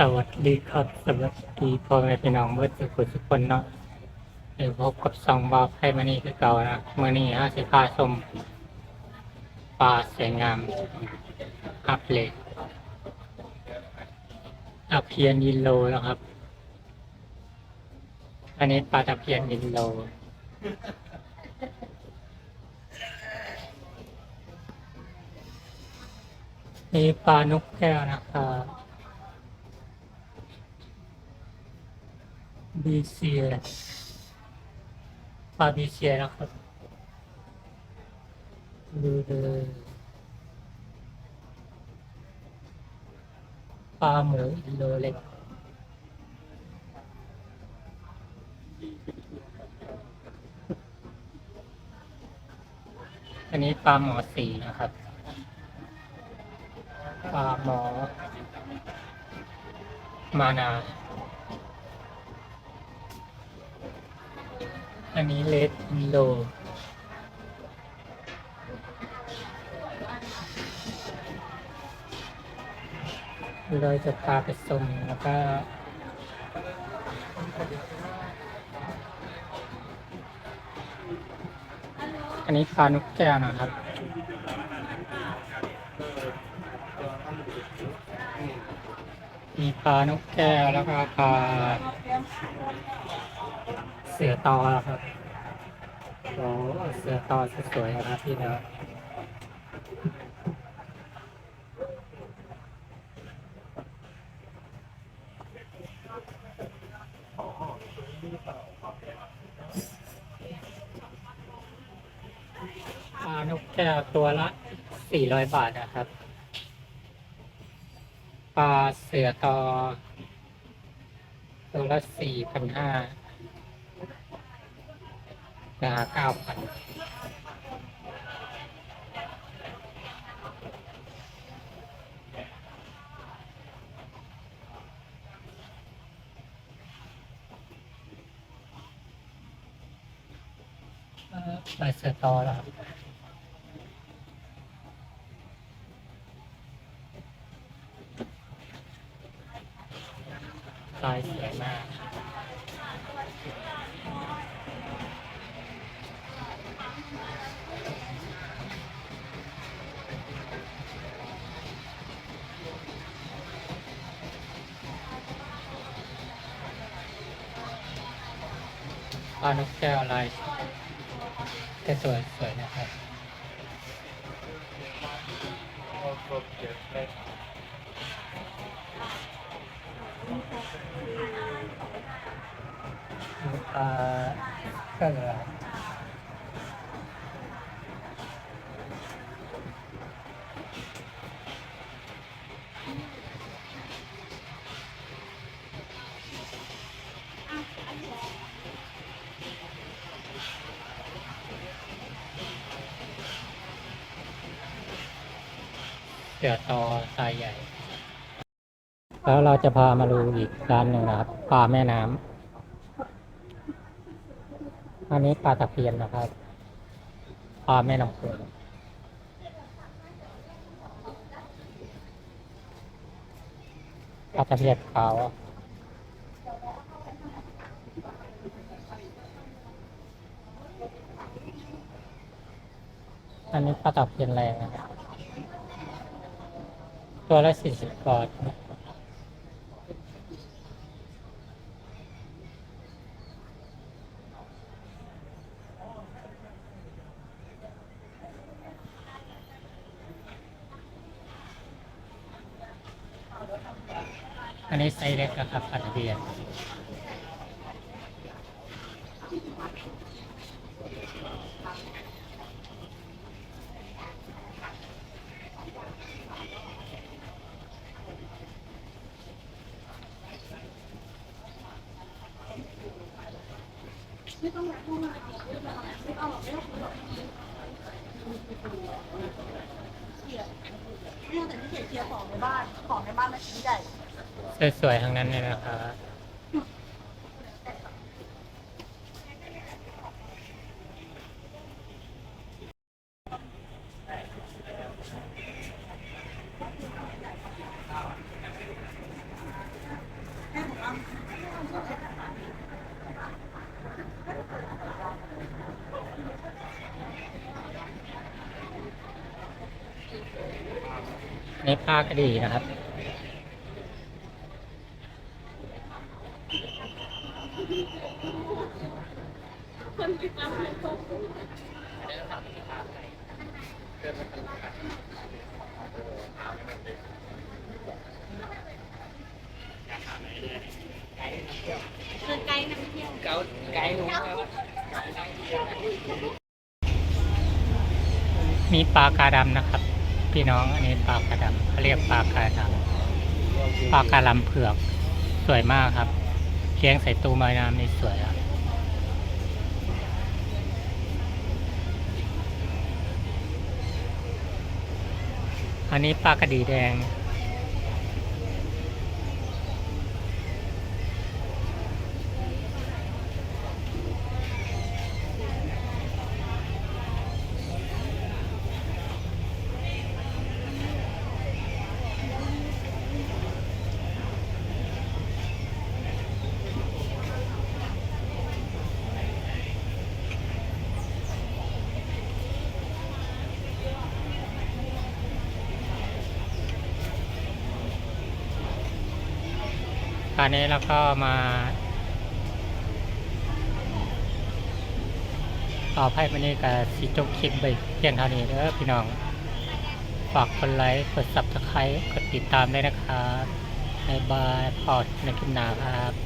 สวัสดีครับสวัสดีพ่อแม่พี่น้องเมื่อสุขทุกคนเนาะเดี๋ยวพบกับซองบอลให้มานี่คือเก่านะเมื่อนี้ฮะสิพาชมปลาสวยงามอัพเลยอัพเพียนยินโลแล้วครับ อันนี้ปลาตะเพียนยินโลนี่ปลานกแก้วนะครับ บีเซียปาบีเซียนะครับดูเลยปลาหมูอินโดเล็กอันนี้ปลาหมอสีนะครับ ปลาหมอ มานา อันนี้เลดโลเราจะพาไปส่งแล้วก็อันนี้ฟานุกแก้วนะครับ มีปลานกแก้วแล้วก็ปลาเสือตอครับโอ้เสือตอสวยๆนะครับพี่เนาะปลานกแก้วตัวละ 400 บาทนะครับ ปลาเสือตอตัวละสี่พันห้าราคาเก้าพันปลาเสือตอแล้วครับ ลายสวยมากปลานกแก้วลายแต่สวยสวยนะครับป ลาก็เลือเสือตอทรายใหญ่ แล้วเราจะพามาดูอีกร้านหนึ่งนะครับปลาแม่น้ำอันนี้ปลาตะเพียนนะครับปลาแม่น้ำโขงปลาตะเพียนขาวอันนี้ปลาตะเพียนแรงนะครับตัวละสี่สิบบาท อั นนี้ไซส์เล็กนะครับปลาตเพียนเนี่ยแต่ที่เกียเคลียร์ของในบ้าน ของในบ้านมันชิ้นใหญ่ สวยๆทางนั้นเลยนะคะในภาคดีนะครับ เดินไกลนะไม่เที่ยวเกาไกด์หนูมีปลากาดำนะครับ พี่น้องอันนี้ปลากาดำเขาเรียกปลากาดำปลากาลำเผือกสวยมากครับเลี้ยงใส่ตู้ไม้น้ำนี่สวยครับ อันนี้ปลากระดีแดงาวนี้เราก็มาต่อให้มันนี่กับสีจบคลิปไปเพียงเท่านี้เด้อพี่น้อง ฝากกดไลค์ กดซับสไครต์กดติดตามด้วยนะครับในบายพอดในคลิปหน้าครับ